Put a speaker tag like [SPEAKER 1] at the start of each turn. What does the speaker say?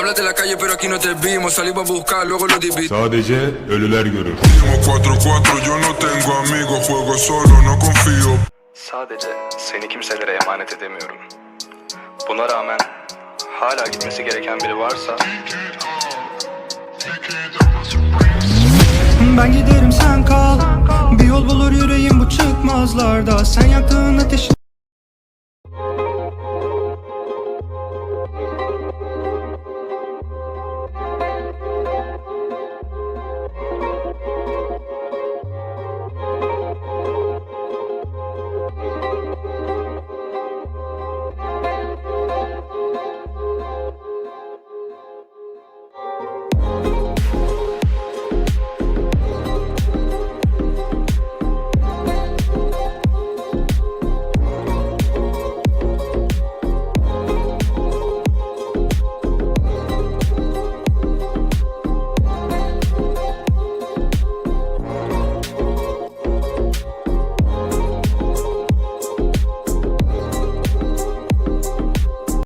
[SPEAKER 1] Hablas de la calle pero aquí no te vimos Salimos a buscar luego lo dividimos
[SPEAKER 2] Sadece ölüler görür.
[SPEAKER 3] Como 4-4, yo no tengo amigos, juego solo, no confío.
[SPEAKER 4] Sadece seni kimselere emanet edemiyorum. Buna rağmen hala gitmesi gereken biri varsa
[SPEAKER 5] Ben giderim sen kal Bir yol bulur yüreğim bu çıkmazlarda Sen yaktığın ateşi